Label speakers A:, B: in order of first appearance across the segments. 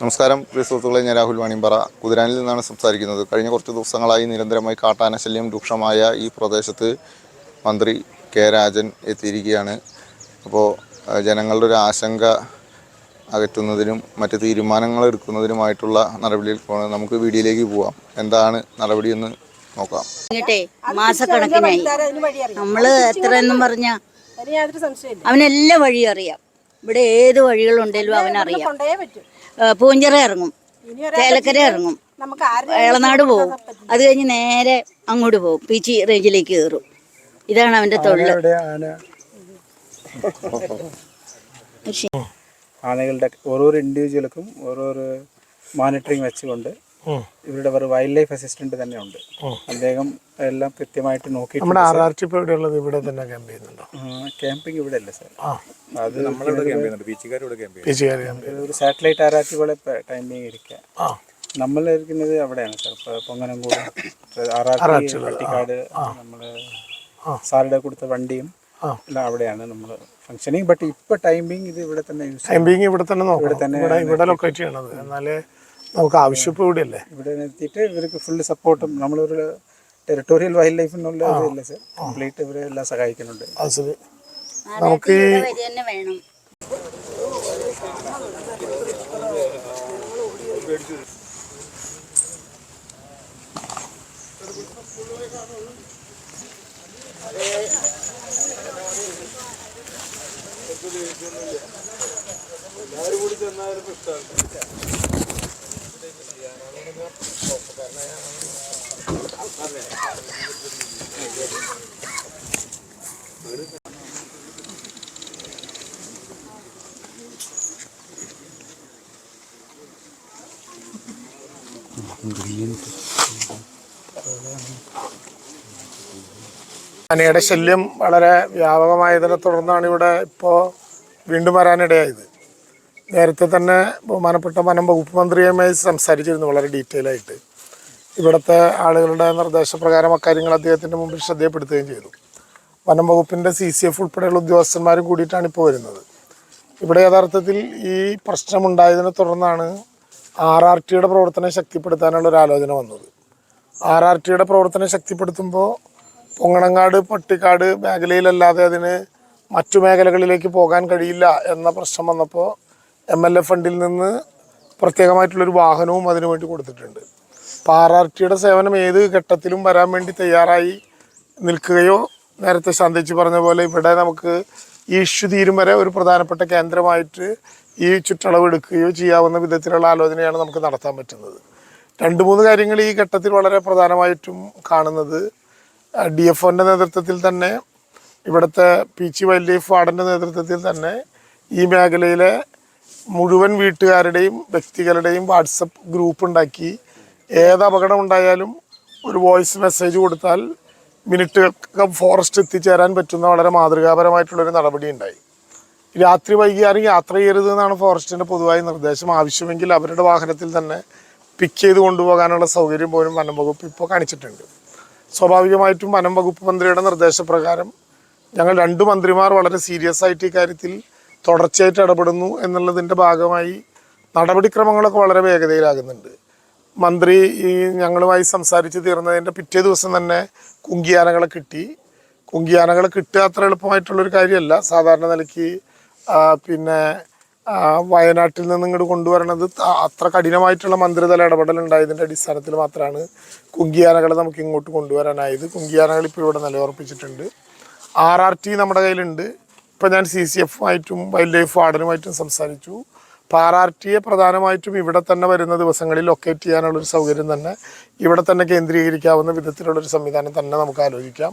A: നമസ്കാരം. പ്രിയ സുഹൃത്തുക്കളെ ഞാൻ രാഹുൽ വാണിയമ്പറ. കുതിരാനിൽ നിന്നാണ് സംസാരിക്കുന്നത്. കഴിഞ്ഞ കുറച്ച് ദിവസങ്ങളായി നിരന്തരമായി കാട്ടാനശല്യം രൂക്ഷമായ ഈ പ്രദേശത്ത് മന്ത്രി കെ രാജൻ എത്തിയിരിക്കുകയാണ്. അപ്പോൾ ജനങ്ങളുടെ ഒരു ആശങ്ക അകറ്റുന്നതിനും മറ്റ് തീരുമാനങ്ങൾ എടുക്കുന്നതിനുമായിട്ടുള്ള നടപടിയിൽ പോകണം നമുക്ക് വീഡിയോയിലേക്ക് പോവാം. എന്താണ് നടപടിയെന്ന് നോക്കാം.
B: മാസക്കണക്കിനായി. നമ്മൾ പറഞ്ഞ
C: അതിന് യാതൊരു സംശയമില്ല
B: അവനെല്ലാ വഴിയും അറിയാം. ഇവിടെ ഏത് വഴികളുണ്ടെങ്കിലും അവനറിയാം. പൂഞ്ചിറ ഇറങ്ങും. ചേലക്കര ഇറങ്ങും. ഏളനാട് പോവും അത് കഴിഞ്ഞ് നേരെ അങ്ങോട്ട് പോകും. പീച്ചി റേഞ്ചിലേക്ക് കയറും. ഇതാണ് അവന്റെ തൊഴിൽ
D: ആനകളുടെ ഓരോരോ ഇൻഡിവിജ്വൽക്കും ഓരോരോ മോണിറ്ററിങ് വെച്ചുകൊണ്ട് ഇവരുടെ വേറെ വൈൽഡ് ലൈഫ് അസിസ്റ്റന്റ് തന്നെ ഉണ്ട്. അദ്ദേഹം എല്ലാം കൃത്യമായിട്ട് നോക്കി
E: നമ്മുടെ ആർ ആർ ടി ഇവിടെ തന്നെ ക്യാമ്പ് ചെയ്യുന്നുണ്ടോ?
D: ക്യാമ്പിംഗ് ഇവിടെ അല്ല സാർ അത്
E: നമ്മളിവിടെ ക്യാമ്പ് ചെയ്യുന്നു
D: ഒരു സാറ്റലൈറ്റ് ആർ ആർ ടി പോലെ ടൈമിങ് ഇരിക്കുക. നമ്മൾ ഇരിക്കുന്നത് അവിടെയാണ് സാർ ഇപ്പൊ Ponganamkoodu R R T Pattikkad നമ്മൾ സാറുടെ കൊടുത്ത വണ്ടിയും എല്ലാം അവിടെയാണ് നമ്മൾ ഫങ്ഷനിങ് ബട്ട് ഇപ്പൊ ടൈമിംഗ് ഇത് ഇവിടെ തന്നെ യൂസ്
E: ക്യാമ്പിങ് ഇവിടെ തന്നെ ഇവിടെ തന്നെ ഇവിടെ ലൊക്കേറ്റ് ചെയ്യണത്. എന്നാലേ നമുക്ക് ആവശ്യപ്പ് ഇവിടെ അല്ലേ
D: ഇവിടെ നിർത്തിയിട്ട് ഇവർക്ക് ഫുള്ള് സപ്പോർട്ടും നമ്മളൊരു ടെറിട്ടോറിയൽ വൈൽഡ് ലൈഫ് എന്നുള്ള ഇതില്ല സർ കംപ്ലീറ്റ് ഇവരെ എല്ലാം സഹായിക്കുന്നുണ്ട്.
E: അത് ശരി. നമുക്ക്
B: ഇഷ്ടമാണ് തന്നെ വേണം.
E: ആനയുടെ ശല്യം വളരെ വ്യാപകമായതിനെ തുടർന്നാണ് ഇവിടെ ഇപ്പോൾ വീണ്ടും വരാനിടയായത്. നേരത്തെ തന്നെ ബഹുമാനപ്പെട്ട വനം വകുപ്പ് മന്ത്രിയുമായി സംസാരിച്ചിരുന്നു വളരെ ഡീറ്റെയിൽ ആയിട്ട്. ഇവിടുത്തെ ആളുകളുടെ നിർദ്ദേശപ്രകാരം അക്കാര്യങ്ങൾ അദ്ദേഹത്തിന്റെ മുമ്പിൽ ശ്രദ്ധയപ്പെടുത്തുകയും ചെയ്തു. വനം വകുപ്പിന്റെ സി സി എഫ് ഉൾപ്പെടെയുള്ള ഉദ്യോഗസ്ഥന്മാരും കൂടിയിട്ടാണ് ഇപ്പോൾ വരുന്നത്. ഇവിടെ യഥാർത്ഥത്തിൽ ഈ പ്രശ്നമുണ്ടായതിനെ തുടർന്നാണ് ആർ ആർ ടിയുടെ പ്രവർത്തനം ശക്തിപ്പെടുത്താനുള്ള ഒരു ആലോചന വന്നത്. ആർ ആർ ടിയുടെ പ്രവർത്തനം ശക്തിപ്പെടുത്തുമ്പോൾ പൊങ്ങണങ്ങാട് പട്ടിക്കാട് മേഖലയിലല്ലാതെ അതിന് മറ്റു മേഖലകളിലേക്ക് പോകാൻ കഴിയില്ല എന്ന പ്രശ്നം വന്നപ്പോൾ എം എൽ എ ഫണ്ടിൽ നിന്ന് പ്രത്യേകമായിട്ടുള്ളൊരു വാഹനവും അതിനു വേണ്ടി കൊടുത്തിട്ടുണ്ട്. അപ്പോൾ ആർ ആർ ടിയുടെ സേവനം ഏത് ഘട്ടത്തിലും വരാൻ വേണ്ടി തയ്യാറായി നിൽക്കുകയോ നേരത്തെ ശാന്തിച്ച് പറഞ്ഞ പോലെ ഇവിടെ നമുക്ക് ഈ ഇഷ്യൂ തീരും വരെ ഒരു പ്രധാനപ്പെട്ട കേന്ദ്രമായിട്ട് ഈ ചുറ്റളവ് എടുക്കുകയോ ചെയ്യാവുന്ന വിധത്തിലുള്ള ആലോചനയാണ് നമുക്ക് നടത്താൻ പറ്റുന്നത്. രണ്ട് മൂന്ന് കാര്യങ്ങൾ ഈ ഘട്ടത്തിൽ വളരെ പ്രധാനമായിട്ടും കാണുന്നത്. ഡി എഫ് ഒന്റെ നേതൃത്വത്തിൽ തന്നെ ഇവിടുത്തെ പീച്ചി വൈൽഡ് ലൈഫ് വാർഡന്റെ നേതൃത്വത്തിൽ തന്നെ ഈ മേഖലയിലെ മുഴുവൻ വീട്ടുകാരുടെയും വ്യക്തികളുടെയും വാട്സപ്പ് ഗ്രൂപ്പ് ഉണ്ടാക്കി ഏത് അപകടം ഉണ്ടായാലും ഒരു വോയിസ് മെസ്സേജ് കൊടുത്താൽ മിനിറ്റുകൾക്കകം ഫോറസ്റ്റ് എത്തിച്ചേരാൻ പറ്റുന്ന വളരെ മാതൃകാപരമായിട്ടുള്ളൊരു നടപടി ഉണ്ടായി. രാത്രി വൈകിയാലും യാത്ര ചെയ്യരുത് എന്നാണ് ഫോറസ്റ്റിന്റെ പൊതുവായ നിർദ്ദേശം. ആവശ്യമെങ്കിൽ അവരുടെ വാഹനത്തിൽ തന്നെ പിക്ക് ചെയ്ത് കൊണ്ടുപോകാനുള്ള സൗകര്യം പോലും വനം വകുപ്പ് ഇപ്പോൾ കാണിച്ചിട്ടുണ്ട്. സ്വാഭാവികമായിട്ടും വനം വകുപ്പ് മന്ത്രിയുടെ നിർദ്ദേശപ്രകാരം ഞങ്ങൾ രണ്ട് മന്ത്രിമാർ വളരെ സീരിയസ് ആയിട്ട് ഇക്കാര്യത്തിൽ കാര്യത്തിൽ തുടർച്ചയായിട്ട് ഇടപെടുന്നു എന്നുള്ളതിന്റെ ഭാഗമായി നടപടിക്രമങ്ങളൊക്കെ വളരെ വേഗതയിലാകുന്നുണ്ട്. മന്ത്രി ഈ ഞങ്ങളുമായി സംസാരിച്ച് തീർന്നതിന്റെ പിറ്റേ ദിവസം തന്നെ കുങ്കിയാനകളെ കിട്ടി. കുങ്കിയാനകളെ കിട്ടുക അത്ര എളുപ്പമായിട്ടുള്ളൊരു കാര്യമല്ല. സാധാരണ നിലയ്ക്ക് പിന്നെ വയനാട്ടിൽ നിന്ന് ഇങ്ങോട്ട് കൊണ്ടുവരണത് അത്ര കഠിനമായിട്ടുള്ള മന്ത്രിതല ഇടപെടൽ ഉണ്ടായതിന്റെ അടിസ്ഥാനത്തിൽ മാത്രമാണ് കുങ്കിയാനകളെ നമുക്ക് ഇങ്ങോട്ട് കൊണ്ടുവരാനായത്. കുങ്കിയാനകൾ ഇപ്പോൾ ഇവിടെ നിലയുറപ്പിച്ചിട്ടുണ്ട്. ആർ ആർ ടി നമ്മുടെ കയ്യിലുണ്ട്. ഇപ്പം ഞാൻ സി സി എഫുമായിട്ടും വൈൽഡ് ലൈഫ് വാർഡനുമായിട്ടും സംസാരിച്ചു പാറാർട്ടിയെ പ്രധാനമായിട്ടും ഇവിടെ തന്നെ വരുന്ന ദിവസങ്ങളിൽ ലൊക്കേറ്റ് ചെയ്യാനുള്ളൊരു സൗകര്യം തന്നെ ഇവിടെ തന്നെ കേന്ദ്രീകരിക്കാവുന്ന വിധത്തിലുള്ളൊരു സംവിധാനം തന്നെ നമുക്ക് ആലോചിക്കാം.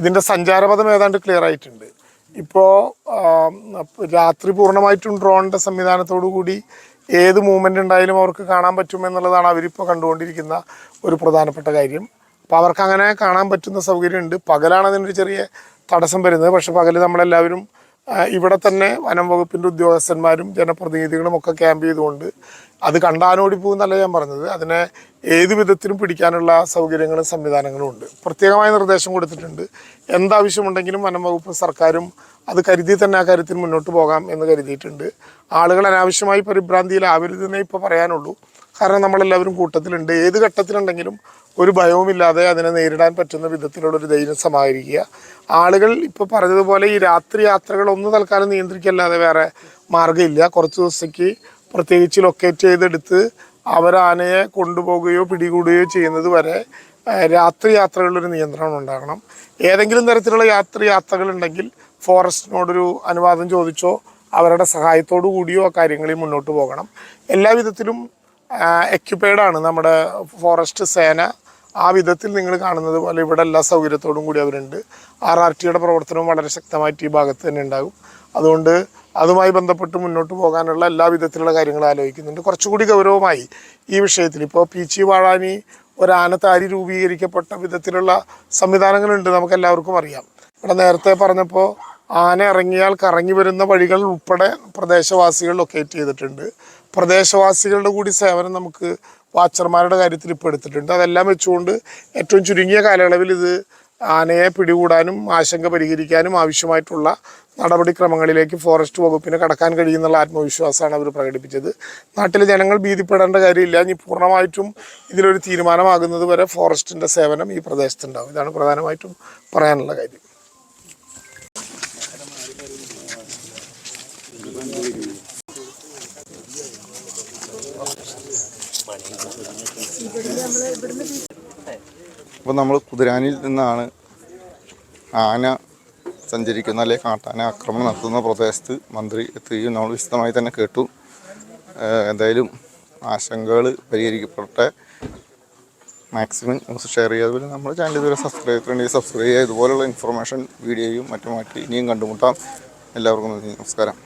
E: ഇതിന്റെ സഞ്ചാരപഥം ഏതാണ്ട് ക്ലിയർ ആയിട്ടുണ്ട്. ഇപ്പോൾ രാത്രി പൂർണമായിട്ടും ഡ്രോണിന്റെ സംവിധാനത്തോടു കൂടി ഏത് മൂവ്മെന്റ് ഉണ്ടായാലും അവർക്ക് കാണാൻ പറ്റുമെന്നുള്ളതാണ് അവരിപ്പോൾ കണ്ടുകൊണ്ടിരിക്കുന്ന ഒരു പ്രധാനപ്പെട്ട കാര്യം. അപ്പോൾ അവർക്ക് അങ്ങനെ കാണാൻ പറ്റുന്ന സൗകര്യമുണ്ട്. പകലാണ് അതിനൊരു ചെറിയ തടസ്സം വരുന്നത്. പക്ഷെ പകൽ നമ്മളെല്ലാവരും ഇവിടെ തന്നെ വനം വകുപ്പിന്റെ ഉദ്യോഗസ്ഥന്മാരും ജനപ്രതിനിധികളും ഒക്കെ ക്യാമ്പ് ചെയ്തുകൊണ്ട് അത് കണ്ടാനോടി പോകുന്നല്ല ഞാൻ പറഞ്ഞത്. അതിനെ ഏത് വിധത്തിലും പിടിക്കാനുള്ള സൗകര്യങ്ങളും സംവിധാനങ്ങളും ഉണ്ട്. പ്രത്യേകമായ നിർദ്ദേശം കൊടുത്തിട്ടുണ്ട്. എന്താവശ്യമുണ്ടെങ്കിലും വനം വകുപ്പ് സർക്കാരും അത് കരുതി തന്നെ ആ കാര്യത്തിൽ മുന്നോട്ട് പോകാം എന്ന് കരുതിയിട്ടുണ്ട്. ആളുകൾ അനാവശ്യമായി പരിഭ്രാന്തിയിലാവരുതെന്നേ ഇപ്പോൾ പറയാനുള്ളൂ. കാരണം നമ്മളെല്ലാവരും കൂട്ടത്തിലുണ്ട്. ഏത് ഘട്ടത്തിലുണ്ടെങ്കിലും ഒരു ഭയവുമില്ലാതെ അതിനെ നേരിടാൻ പറ്റുന്ന വിധത്തിലുള്ള ഒരു ധൈര്യം സമാഹരിക്കുക. ആളുകൾ ഇപ്പോൾ പറഞ്ഞതുപോലെ ഈ രാത്രി യാത്രകൾ ഒന്ന് തൽക്കാലം നിയന്ത്രിക്കല്ലാതെ വേറെ മാർഗമില്ല. കുറച്ച് ദിവസത്തേക്ക് പ്രത്യേകിച്ച് ലൊക്കേറ്റ് ചെയ്തെടുത്ത് അവർ ആനയെ കൊണ്ടുപോകുകയോ പിടികൂടുകയോ ചെയ്യുന്നത് വരെ രാത്രി യാത്രകളിലൊരു നിയന്ത്രണം ഉണ്ടാകണം. ഏതെങ്കിലും തരത്തിലുള്ള രാത്രി യാത്രകളുണ്ടെങ്കിൽ ഫോറസ്റ്റിനോടൊരു അനുവാദം ചോദിച്ചോ അവരുടെ സഹായത്തോടു കൂടിയോ ആ കാര്യങ്ങളിൽ മുന്നോട്ട് പോകണം. എല്ലാവിധത്തിലും എക്യുപ്പൈഡാണ് നമ്മുടെ ഫോറസ്റ്റ് സേന ആ വിധത്തിൽ നിങ്ങൾ കാണുന്നത് പോലെ ഇവിടെ എല്ലാ സൗകര്യത്തോടും കൂടി അവരുണ്ട്. ആർ ആർ ടിയുടെ പ്രവർത്തനവും വളരെ ശക്തമായിട്ട് ഈ ഭാഗത്ത് തന്നെ ഉണ്ടാകും. അതുകൊണ്ട് അതുമായി ബന്ധപ്പെട്ട് മുന്നോട്ട് പോകാനുള്ള എല്ലാ വിധത്തിലുള്ള കാര്യങ്ങൾ ആലോചിക്കുന്നുണ്ട്. കുറച്ചുകൂടി ഗൗരവമായി ഈ വിഷയത്തിൽ ഇപ്പോൾ പി ചി വാഴാനി ഒരാനത്താരി രൂപീകരിക്കപ്പെട്ട വിധത്തിലുള്ള സംവിധാനങ്ങളുണ്ട് നമുക്ക് എല്ലാവർക്കും അറിയാം. ഇവിടെ നേരത്തെ പറഞ്ഞപ്പോൾ ആന ഇറങ്ങിയാൽ കറങ്ങി വരുന്ന വഴികൾ ഉൾപ്പെടെ പ്രദേശവാസികൾ ലൊക്കേറ്റ് ചെയ്തിട്ടുണ്ട്. പ്രദേശവാസികളുടെ കൂടി സേവനം നമുക്ക് വാച്ചർമാരുടെ കാര്യത്തിൽ ഇപ്പോൾ എടുത്തിട്ടുണ്ട്. അതെല്ലാം വെച്ചുകൊണ്ട് ഏറ്റവും ചുരുങ്ങിയ കാലയളവിൽ ഇത് ആനയെ പിടികൂടാനും ആശങ്ക പരിഹരിക്കാനും ആവശ്യമായിട്ടുള്ള നടപടിക്രമങ്ങളിലേക്ക് ഫോറസ്റ്റ് വകുപ്പിന് കടക്കാൻ കഴിയുന്നുള്ള ആത്മവിശ്വാസമാണ് അവർ പ്രകടിപ്പിച്ചത്. നാട്ടിലെ ജനങ്ങൾ ഭീതിപ്പെടേണ്ട കാര്യമില്ല. ഇനി പൂർണമായിട്ടും ഇതിലൊരു തീരുമാനമാകുന്നത് വരെ ഫോറസ്റ്റിന്റെ സേവനം ഈ പ്രദേശത്തുണ്ടാവും. ഇതാണ് പ്രധാനമായിട്ടും പറയാനുള്ള കാര്യം.
A: അപ്പോൾ നമ്മൾ കുതിരാനിൽ നിന്നാണ് ആന സഞ്ചരിക്കുന്ന അല്ലെ കാട്ടാന ആക്രമണം നടത്തുന്ന പ്രദേശത്ത് മന്ത്രി എത്തുകയും നമ്മൾ വിശദമായി തന്നെ കേട്ടു. എന്തായാലും ആശങ്കകൾ പരിഹരിക്കപ്പെടട്ടെ. മാക്സിമം ന്യൂസ് ഷെയർ ചെയ്യുക അതുപോലെ നമ്മൾ ചാനൽ ഇതുവരെ സബ്സ്ക്രൈബ് ചെയ്തിട്ടുണ്ടെങ്കിൽ സബ്സ്ക്രൈബ് ചെയ്യുക. ഇതുപോലുള്ള ഇൻഫർമേഷൻ വീഡിയോയും മറ്റുമായിട്ട് ഇനിയും കണ്ടുമുട്ടാം. എല്ലാവർക്കും നന്ദി. നമസ്കാരം.